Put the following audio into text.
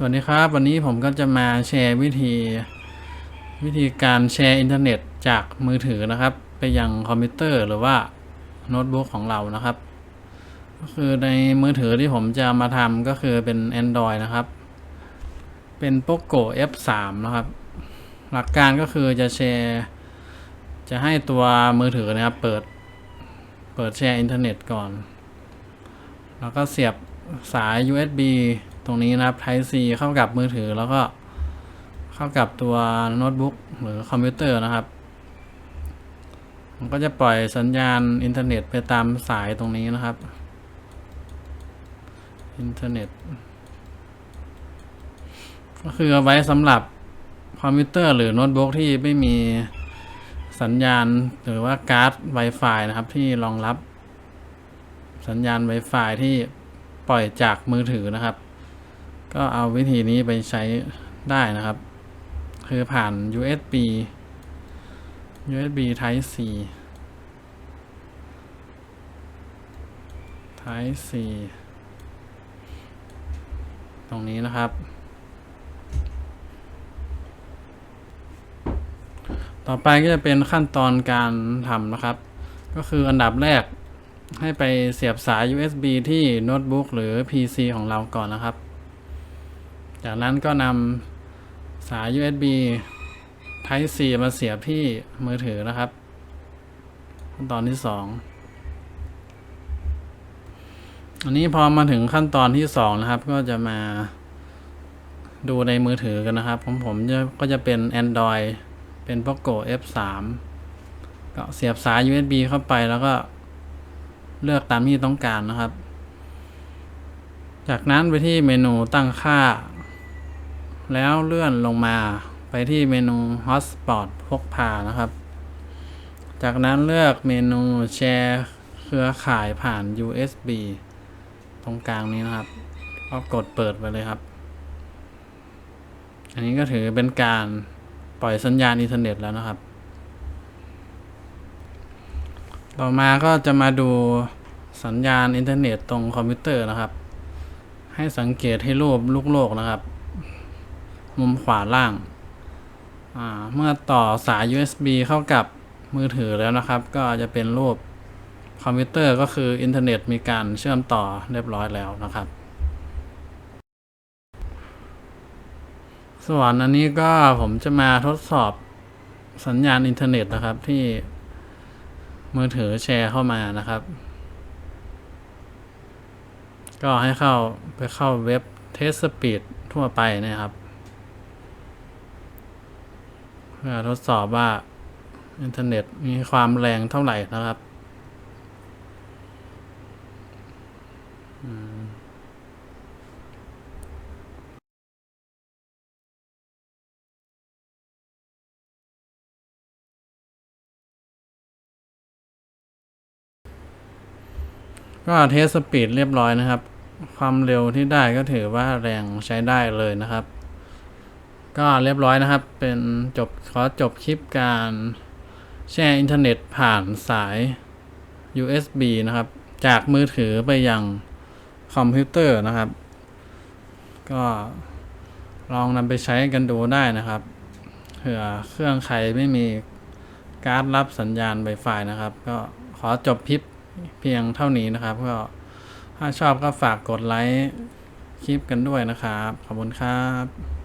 สวัสดีครับ วันนี้ผมก็จะมาแชร์วิธี วิธีการแชร์อินเทอร์เน็ตจากมือถือนะครับ ไปยังคอมพิวเตอร์หรือว่าโน้ตบุ๊กของเรานะครับ ก็คือในมือถือที่ผมจะมาทำก็คือเป็น Android นะครับ เป็น Poco F3 นะครับ หลักการก็คือจะแชร์ จะให้ตัวมือถือนะครับ เปิดเปิดแชร์อินเทอร์เน็ตก่อน แล้วก็เสียบสาย USB ตรงนี้นะครับ Type C เข้ากับมือถือแล้วก็เข้ากับตัวโน้ตบุ๊กหรือคอมพิวเตอร์นะครับ มันก็จะปล่อยสัญญาณอินเทอร์เน็ตไปตามสายตรงนี้นะครับ อินเทอร์เน็ต ก็คือเอาไว้สำหรับคอมพิวเตอร์หรือโน้ตบุ๊กที่ไม่มีสัญญาณหรือว่าการ์ด Wi-Fi นะครับ ที่รองรับสัญญาณ Wi-Fi ที่ปล่อยจากมือถือนะครับ ก็เอาวิธีนี้ไปใช้ได้นะครับ คือผ่าน USB USB Type C Type C ตรงนี้นะครับ ต่อไปก็จะเป็นขั้นตอนการทำนะครับ ก็คืออันดับแรกให้ไปเสียบสาย USB ที่โน้ตบุ๊กหรือ PC ของเราก่อนนะครับ จากนั้นก็นำสาย USB Type C มาเสียบที่มือถือนะครับ ขั้นตอนที่สองอันนี้พอมาถึงขั้นตอนที่สองนะครับ ก็จะมาดูในมือถือกันนะครับของผมก็จะเป็น Android เป็น Poco F3 ก็เสียบสาย USB เข้าไปแล้วก็เลือกตามที่ต้องการนะครับ จากนั้นไปที่เมนูตั้งค่า แล้วเลื่อนลงมาไปที่เมนู Hotspot พกพานะครับ จากนั้นเลือกเมนูแชร์เครือข่ายผ่าน USB ตรงกลางนี้นะครับ ก็กดเปิดไปเลยครับ อันนี้ก็ถือเป็นการปล่อยสัญญาณอินเทอร์เน็ตแล้วนะครับ ต่อมาก็จะมาดูสัญญาณอินเทอร์เน็ตตรงคอมพิวเตอร์นะครับ ให้สังเกตให้รูปลูกโลกนะครับ มุมขวาล่างเมื่อต่อสาย USB เข้ากับมือถือแล้วนะครับ ก็จะเป็นรูปคอมพิวเตอร์ก็คืออินเทอร์เน็ตมีการเชื่อมต่อเรียบร้อยแล้วนะครับ ส่วนอันนี้ก็ผมจะมาทดสอบสัญญาณอินเทอร์เน็ตนะครับที่มือถือแชร์เข้ามานะครับ ก็ให้เข้าไปเข้าเว็บเทสสปีดทั่วไปนะครับ เพื่อทดสอบว่าอินเทอร์เน็ตมีความแรงเท่าไหร่นะครับก็เทสสปีดเรียบร้อยนะครับ ความเร็วที่ได้ก็ถือว่าแรงใช้ได้เลยนะครับ ก็เรียบร้อยนะครับ เป็นจบขอจบคลิปการแชร์อินเทอร์เน็ตผ่านสาย USB นะครับ จากมือถือไปยังคอมพิวเตอร์นะครับ ก็ลองนำไปใช้กันดูได้นะครับเผื่อเครื่องใครไม่มีการ์ดรับสัญญาณ Wi-Fi นะครับ ก็ขอจบคลิปเพียงเท่านี้นะครับ ก็ถ้าชอบก็ฝากกดไลค์คลิปกันด้วยนะครับ ขอบคุณครับ